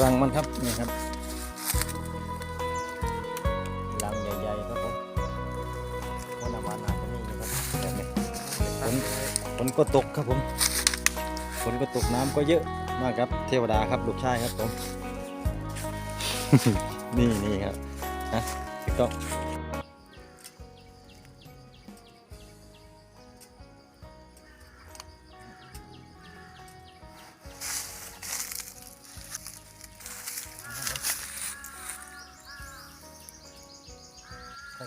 รังมันครับนี่ครับรังใหญ่ๆครับผมวันละวันอาจจะมีนะครับแบบนี้ฝนฝนก็ตกครับผมฝนก็ตกน้ำก็เยอะมากครับ เทวดาครับลูกชายครับผม นี่นี่ครับนะพี่ก็ค่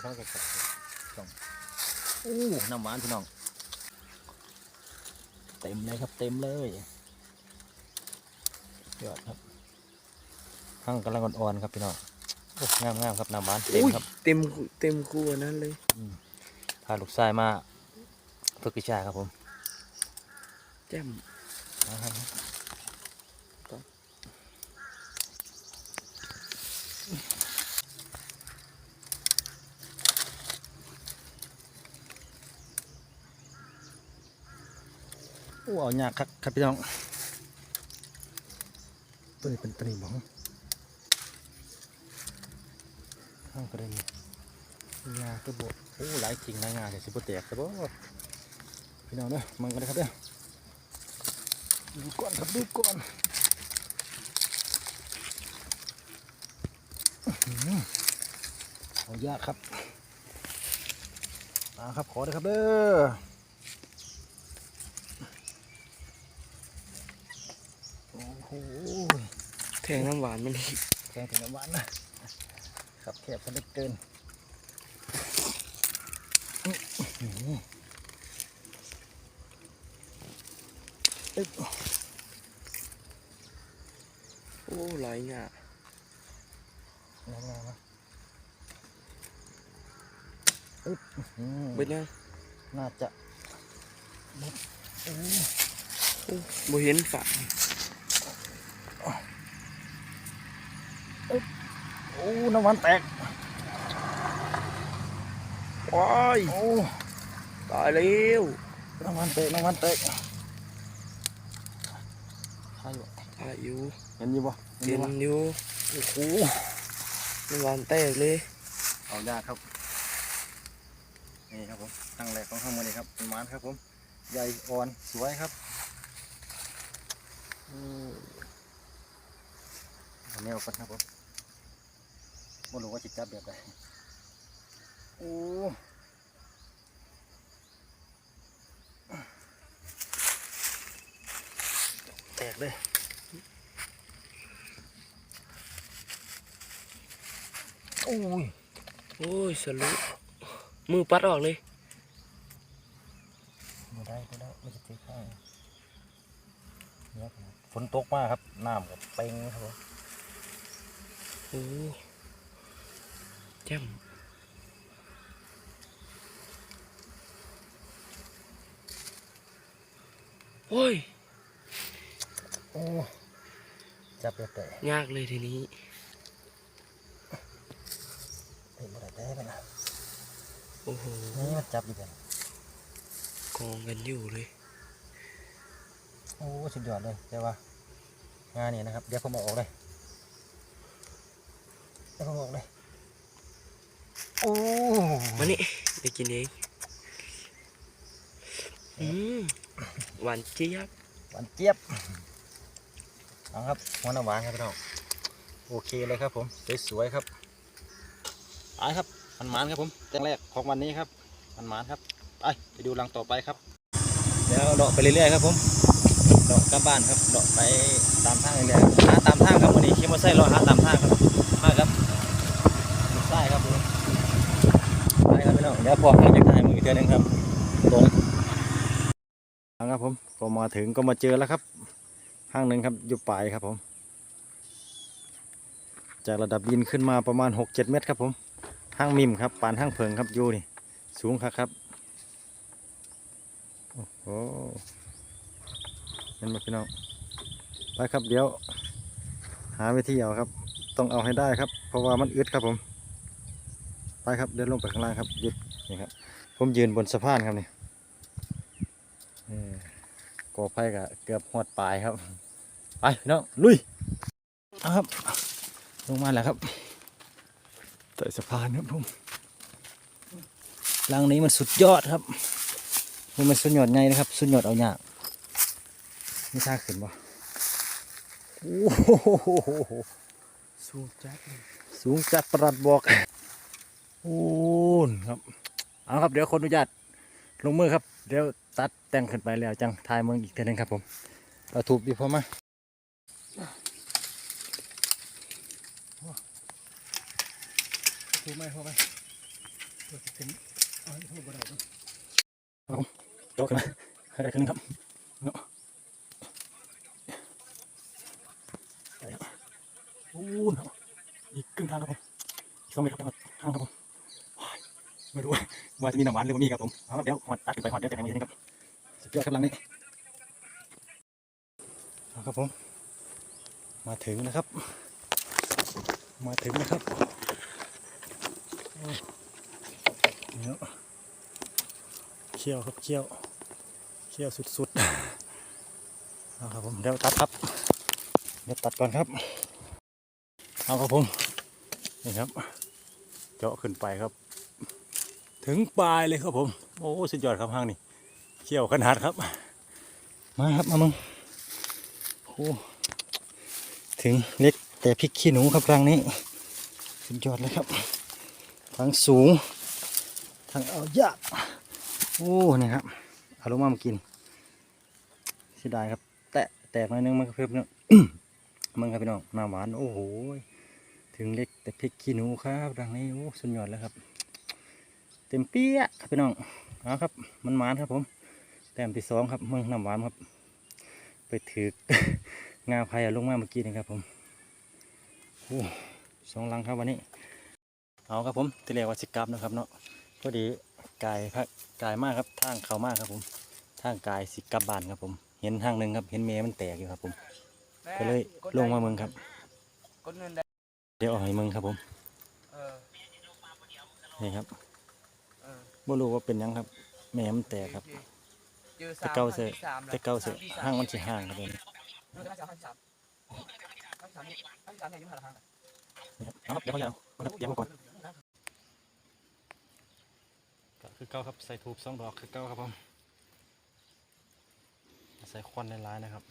อยๆกับสองอู้น้ำหวานพี่น้อง เต็มเลยครับเต็มเลยยอดครับข้างกำลังอ่อนๆครับพี่น้องโอ้งามงามๆครับน้ำหวานเต็มอุ้ยครับเต็มเต็มคู่อันนั้นเลยพาลูกชายมาฝึกวิชาครับผมแจ่ม มาครับโอ้เอายากครับครับพี่น้องตัวนี้เป็นตนีบ้องข้างกระเด็นงาตัวโบโอ้หลายจริงหลายงาเดี๋ยสิบแตกครับบ่พี่น้องเด้อมันกันเลยครับเด้อดูก่อนครับดูก่อนเอายากครับมาครับขอเลยครับเด้อ โอ้โห แทงน้ำหวานมันอีกแกงถึงน้ำหวานนะครับแคบซะเหลือเกินอื้อหืออึ๊บโอ้หลายงางามๆนะอึ๊บอื้อหือเบิดยังน่าจะหมดโอ้โอ้บ่เห็นฝา อ้น้ำหวานแตกว้ายโอ้ตายแล้วน้ำหวานแตกน้ำหวานแตกใช่บ่ตายอยู่เห็นอยู่บ่เห็นบ่อยู่โอ้โหน้ำหวานแตกเลยเอายากครับนี่ครับผมตั้งแรกของข้างบนนี่ครับเป็นหมานครับผมใหญ่อ่อนสวยครับอืมเอาแนวกันครับผม ไม่รู้ว่าจิตจับแบบไหนโอ้แตกเลยโอ้ยโอ้ยสลุมือปัดออกเลยไม่ได้ไม่ได้ไม่จะตีข้างเนี่ยครับฝนตกมากครับน้ำกับเป่งครับผมโอ้ แจ่มโอ้ย โอ้จับแบบแต่ยากเลยทีนี้เป็นอะไรได้ไปนะโอ้โห นี่มันจับอยู่กันกองกันอยู่เลย โอ้สุดยอดเลยแต่ว่างานนี้นะครับ เดี๋ยวผมเอาออกเลย เดี๋ยวผมเอาออกเลย โอ้มานี่ไปกินเองอืมหวานเจี๊ยบหวานเจี๊ยบเอาครับหัวน้ำหวานครับพี่น้องโอเคเลยครับผมสวยๆครับไปครับมันหมานครับผมแตงแรกของวันนี้ครับมันหมานครับไปไปดูรังต่อไปครับเดี๋ยวเลาะไปเรื่อยๆครับผมเลาะกลับบ้านครับเลาะไปตามทางเรื่อยๆหาตามทางครับวันนี้ขี่มอเตอร์ไซค์เลาะหาตามทางครับมาครับลูกไส้ครับผมไปครับพี่น้อง เดี๋ยวพอข้างจากทางมืออกเจอนึงครับตรงครับผมพอมาถึงก็มาเจอแล้วครับ ห้างหนึ่งครับอยู่ปลายครับผม จากระดับดินขึ้นมาประมาณ 6-7 เมตรครับผมห้างมิมครับปานห้างเพิงครับอยู่นี่สูงครับครับโอ้โหเห็นไหมพี่น้องไปครับเดี๋ยว หาวิธีเอาครับ ต้องเอาให้ได้ครับ เพราะว่ามันอึดครับผม ไปครับเดินลงไปข้างล่างครับหยุด นี่ครับ ผมยืนบนสะพานครับนี่กอไผ่ก็เกือบหอดปลายครับ ไปน้องลุยครับ ลงมาแล้วครับใต้สะพานครับผมรังนี้มันสุดยอดครับมันเป็นสุดยอดไงนะครับ สุดยอดเอาอย่างไม่ทราบขึ้นบ่โอ้โหสูงจัดเลยสูงจัดประหลัดบอก โอ้นครับ เอาครับเดี๋ยวคนอนุญาตลงมือครับ เดี๋ยวตัดแต่งขึ้นไปแล้วจังทายเมืองอีกเทีนึงครับผมเอาถูกดีพอมาถูกไหมพอไหมขึ้นเอาให้ถูกกระดาษครับผมโตขึ้นมาให้ได้ขึ้นครับเนาะไปครับโอ้เนาะอีกครึ่งทางครับผมอีกสองเมตรครับทางครับผมไม่รู้ ว่าจะมีหน้ำหวานหรือไม่มีครับผมเอาเดี๋ยวหอดตัดขึ้นไปหอดเดี๋ยวจะให้มีนี่ครับสุดยอดครับลังนี้เอาครับผมมาถึงนะครับ มาถึงนะครับเดี๋ยเคี่ยวครับเคี่ยวเคี่ยวสุดๆเอาครับผมเดี๋ยวตัดครับเดี๋ยวตัดก่อนครับเอาครับผมนี่ครับ เจาะขึ้นไปครับ ถึงปลายเลยครับผม โอ้สุดยอดครับห้างนี่เคี่ยวขนาดครับ มาครับมามึงโอ้ถึงเล็กแต่พริกขี้หนูครับรังนี้ สุดยอดเลยครับ ทั้งสูง ทั้งเอายากโอ้นี่ครับเอาลงมามากินเสียดายครับ แตะแตกหน่อยนึงมันก็เพิ่มเนาะมึงครับพี่น้องน้ำหวานโอ้โหถึงเล็กแต่พริกขี้หนูครับรังนี้โอ้สุดยอดแล้วครับ เต็มเปี้ยครับพี่น้องเอาครับ มันหวานครับผม แต้มที่สองครับเมืองน้ำหวานครับ ไปถืองาไผ่ลงมาเมื่อกี้นะครับผมโอ้สองลังครับวันนี้ เอาครับผมที่เรียกว่าสิกลับนะครับเนาะพอดีกายพักกายมากครับทางเขามากครับผมทางกายสิกลับบานครับผม เห็นทางหนึ่งครับ เห็นเมย์มันแตกอยู่ครับผมก็เลยลงมาเมืองครับกดเงินได้เดี๋ยวเออกให้เมืองครับผมเออนี่ครับเออ บ่รู้ว่าเป็นยังครับ แม่มันแตกครับ แต่เก่าเสดแต่เก่าเสดห้างมันสิห่างครับผมเออครั้งที่สามครั้งที่สางที่สามนี่ครั้งที่สามเนี่ยอยุ่งหาละครับเอาครับเดี๋ยวเขาจะเอาเดี๋ยวมาก่อนก็คือเก้าครับใส่ทูบสองดอกคือเก้าครับผมใส่ควันในร้ายนะครับ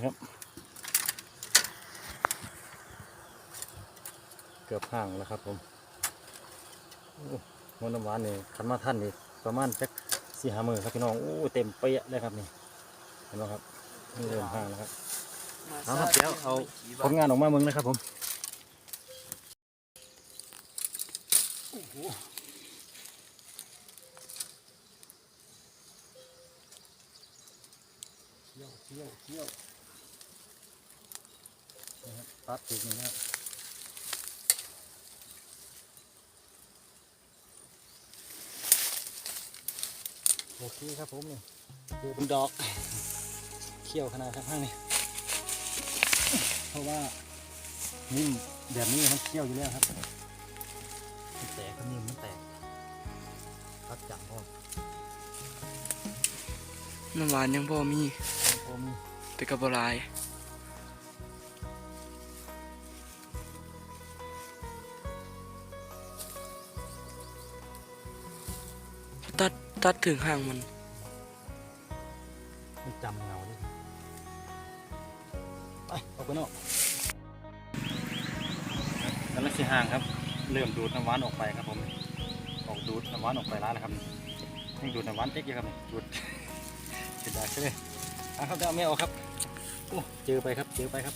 นะครับ เกือบห่างแล้วครับผมโอ้มนน้ำหวานนี่ขันมาท่านนี่ประมาณสักสี่ห้ามือครับพี่น้องโอ้เต็มเปี้ยเลยครับนี่เห็นไหมครับนี่เริ่มห่างแล้วครับเอาครับเดี๋ยวเอาผลงานออกมาเมืองนะครับผมเที่ยวเที่ยวเที่ยว นะครับตัดถูกนี่นะครับโอเคครับผมนี่คือเป็นดอก เขี้ยวขนาดข้างๆนี่เพราะว่านิ่มแบบนี้มันเคี่ยวอยู่แล้วครับมันแตกก็นิ่มมันแตกพักจังพ่อน้ำหวานยังพอมีผมแต่กับบหลาย ตัดตัดถึงห่างมันไม่จำเงาดิไปออกไปนอกกำลังสีห่างครับ เริ่มดูดน้ำหวานออกไปครับผม ออกดูดน้ำหวานออกไปแล้วนะครับยังดูดน้ำหวานเจ๊กอยู่ครับนี่ดูดเสียดายใช่ไหมอะครับเดี๋ยวเอาไม่ออกครับโอ้เจอไปครับ เจอไปครับ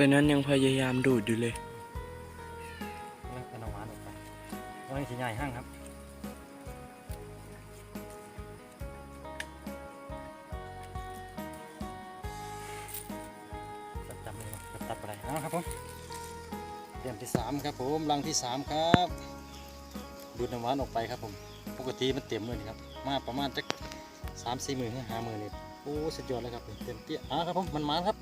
แต่นั้นยังพยายามดูดอยู่เลยแล้วเอาน้ำหวานออกไปวันนี้สีใหญ่ห้างครับจับจับเลยจับตัดไปเอาครับผมเตรียมที่สามครับผมรังที่สามครับ ดูดน้ำหวานออกไปครับผม ปกติมันเต็มเลยนี่ครับ มาประมาณจักสามสี่หมื่นห้าหมื่นนี่โอ้สุดยอดเลยครับผมเต็มเตี้ยอ่าครับผมมันมาครับ